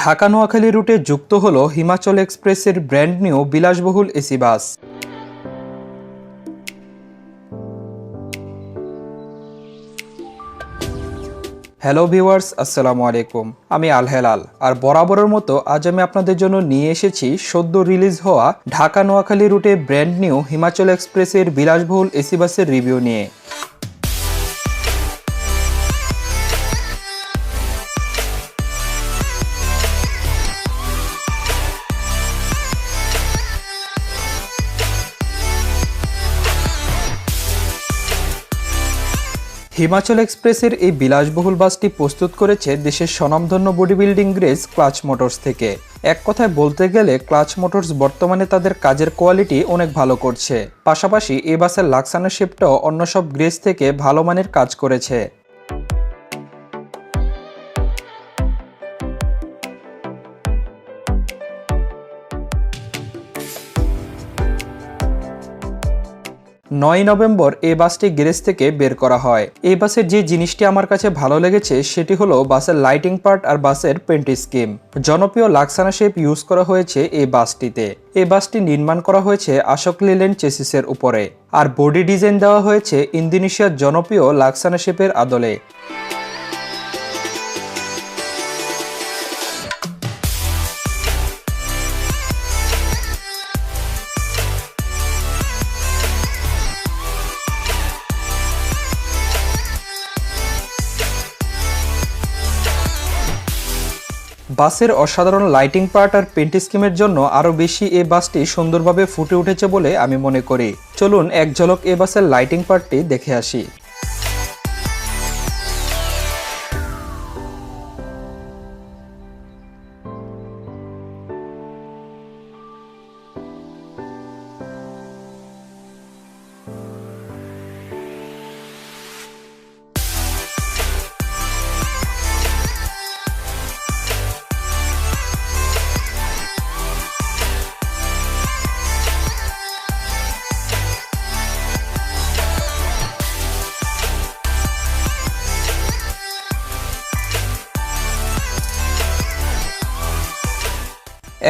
ঢাকা নোয়াখালী রুটে যুক্ত হল হিমাচল এক্সপ্রেসের ব্র্যান্ড নিউ বিলাসবহুল এসি বাস। হ্যালো ভিউয়ার্স, আসসালামু আলাইকুম। আমি আল হেলাল আর বরাবরের মতো আজ আমি আপনাদের জন্য নিয়ে এসেছি সদ্য রিলিজ হওয়া ঢাকা নোয়াখালী রুটে ব্র্যান্ড নিউ হিমাচল এক্সপ্রেসের বিলাসবহুল এসি বাসের রিভিউ নিয়ে। হিমাচল এক্সপ্রেসের এই বিলাসবহুল বাসটি প্রস্তুত করেছে দেশের স্বনামধন্য body building Grace Clutch Motors থেকে। এক কথায় বলতে গেলে, ক্লাচ মোটরস বর্তমানে তাদের কাজের কোয়ালিটি অনেক ভালো করছে। পাশাপাশি এ বাসের লাক্সানো শেপটাও অন্য সব গ্রেস থেকে ভালো মানের কাজ করেছে। নয় নভেম্বর এ বাসটি গ্যারেজ থেকে বের করা হয়। এই বাসের যে জিনিসটি আমার কাছে ভালো লেগেছে, সেটি হলো বাসের লাইটিং পার্ট আর বাসের পেন্ট স্কিম জনপ্রিয় লাক্সানা শেপ ইউজ করা হয়েছে এই বাসটিতে। এই বাসটি নির্মাণ করা হয়েছে আশোক লিলেন চেসিসের উপরে। আর বডি ডিজাইন দেওয়া হয়েছে ইন্দোনেশিয়ার জনপ্রিয় লাক্সানা শেপের আদলে। বাসের অসাধারণ লাইটিং পার্ট আর পেন্ট স্কিমের জন্য আরও বেশি এ বাসটি সুন্দরভাবে ফুটে উঠেছে বলে আমি মনে করি। চলুন এক ঝলক এ বাসের লাইটিং পার্টটি দেখে আসি।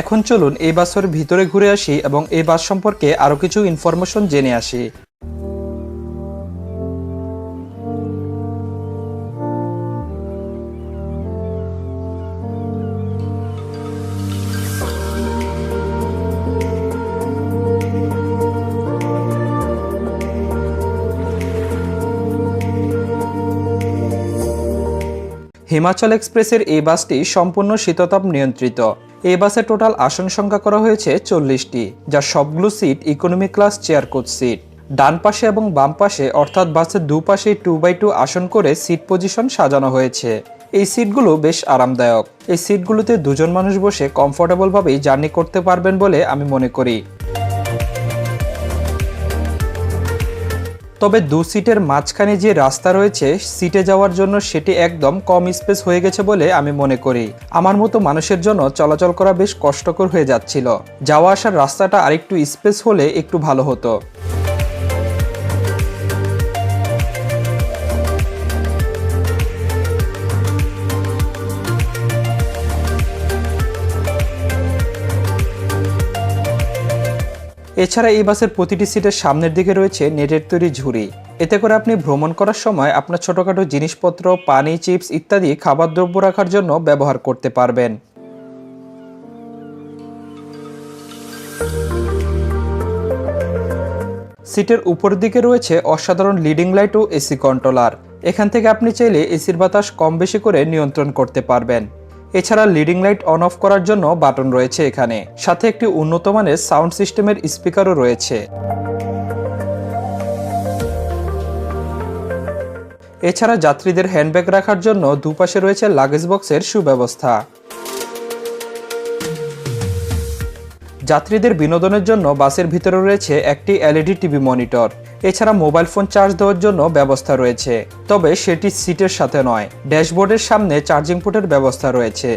এখন চলুন এই বাসের ভিতরে ঘুরে আসি এবং এই বাস সম্পর্কে আরও কিছু ইনফরমেশন জেনে আসি। হিমাচল এক্সপ্রেসের এই বাসটি সম্পূর্ণ শীততাপ নিয়ন্ত্রিত। এই বাসে টোটাল আসন সংখ্যা করা হয়েছে চল্লিশটি, যা সবগুলো seat economy class chair coach seat ডান পাশে এবং বাম পাশে, অর্থাৎ বাসের দুপাশে টু বাই টু আসন করে সিট পজিশন সাজানো হয়েছে। এই সিটগুলো বেশ আরামদায়ক। এই সিটগুলোতে দুজন মানুষ বসে কমফোর্টেবলভাবেই জার্নি করতে পারবেন বলে আমি মনে করি। তবে দু সিটের মাঝখানে যে রাস্তা রয়েছে, সিটে যাওয়ার জন্য সেটি একদম কম স্পেস হয়ে গেছে বলে আমি মনে করি। আমার মতো মানুষের জন্য চলাচল করা বেশ কষ্টকর হয়ে যাচ্ছিল। যাওয়া আসার রাস্তাটা আরেকটু স্পেস হলে একটু ভালো হতো। এছাড়া এই বাসের প্রতিটি সিটের সামনের দিকে রয়েছে নেটের তৈরি ঝুড়ি। এতে করে আপনি ভ্রমণ করার সময় আপনার ছোটখাটো জিনিসপত্র, পানি, চিপস ইত্যাদি খাবার দ্রব্য রাখার জন্য ব্যবহার করতে পারবেন। সিটের উপর দিকে রয়েছে অসাধারণ লিডিং লাইট ও এসি কন্ট্রোলার। এখান থেকে আপনি চাইলে এসির বাতাস কম বেশি করে নিয়ন্ত্রণ করতে পারবেন। এছাড়া লিডিং লাইট অন অফ করার জন্য বাটন রয়েছে এখানে। সাথে একটি উন্নত মানের সাউন্ড সিস্টেমের স্পিকারও রয়েছে। এছাড়া যাত্রীদের হ্যান্ডব্যাগ রাখার জন্য দুপাশে রয়েছে লাগেজ বক্সের সুব্যবস্থা। যাত্রীদের বিনোদনের জন্য বাসের ভিতরে রয়েছে একটি এলইডি টিভি মনিটর এছাড়া মোবাইল ফোন চার্জ দেওয়ার জন্য ব্যবস্থা রয়েছে। তবে সেটি সিটের সাথে নয়, ড্যাশবোর্ডের সামনে চার্জিং পোর্টের ব্যবস্থা রয়েছে।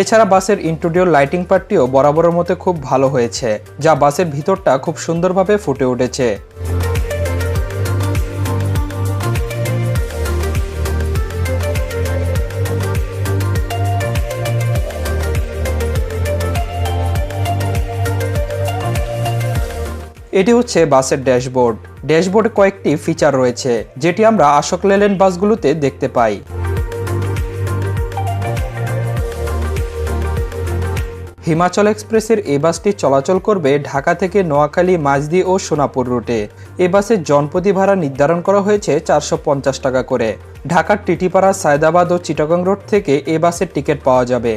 এছাড়া বাসের ইন্টেরিয়র লাইটিং পার্টটিও বরাবরের মতো খুব ভালো হয়েছে, যা বাসের ভিতরটা খুব সুন্দরভাবে ফুটে উঠেছে। এটি হচ্ছে বাসের ড্যাশবোর্ড। ড্যাশবোর্ডে কয়েকটি ফিচার রয়েছে, যেটি আমরা আশোক লেল্যান্ড বাসগুলোতে দেখতে পাই। হিমাচল এক্সপ্রেসের এই বাসটি চলাচল করবে ঢাকা থেকে নোয়াখালী মাঝদি ও সোনাপুর রুটে। এ বাসের জনপ্রতি ভাড়া নির্ধারণ করা হয়েছে চারশো পঞ্চাশ টাকা করে। ঢাকার টিটিপাড়া, সায়দাবাদ ও চিটাগং রোড থেকে এ বাসের টিকিট পাওয়া যাবে।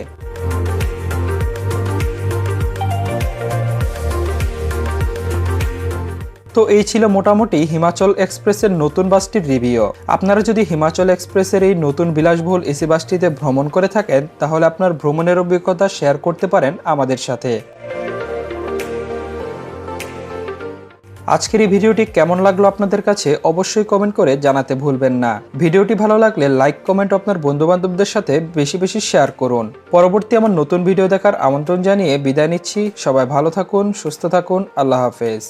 তো এই ছিল মোটামুটি হিমাচল এক্সপ্রেসের নতুন বাসটির রিভিউ আপনারা যদি হিমাচল এক্সপ্রেসের এই নতুন বিলাসবহুল এসি বাসটিতে ভ্রমণ করে থাকেন, তাহলে আপনার ভ্রমণের অভিজ্ঞতা শেয়ার করতে পারেন আমাদের সাথে। আজকের এই ভিডিওটি কেমন লাগল আপনাদের কাছে অবশ্যই কমেন্ট করে জানাতে ভুলবেন না। ভিডিওটি ভালো লাগলে লাইক কমেন্ট আপনার বন্ধু বান্ধবদের সাথে বেশি বেশি শেয়ার করুন। পরবর্তী আমার নতুন ভিডিও দেখার আমন্ত্রণ জানিয়ে বিদায় নিচ্ছি। সবাই ভালো থাকুন, সুস্থ থাকুন, আল্লাহ হাফেজ।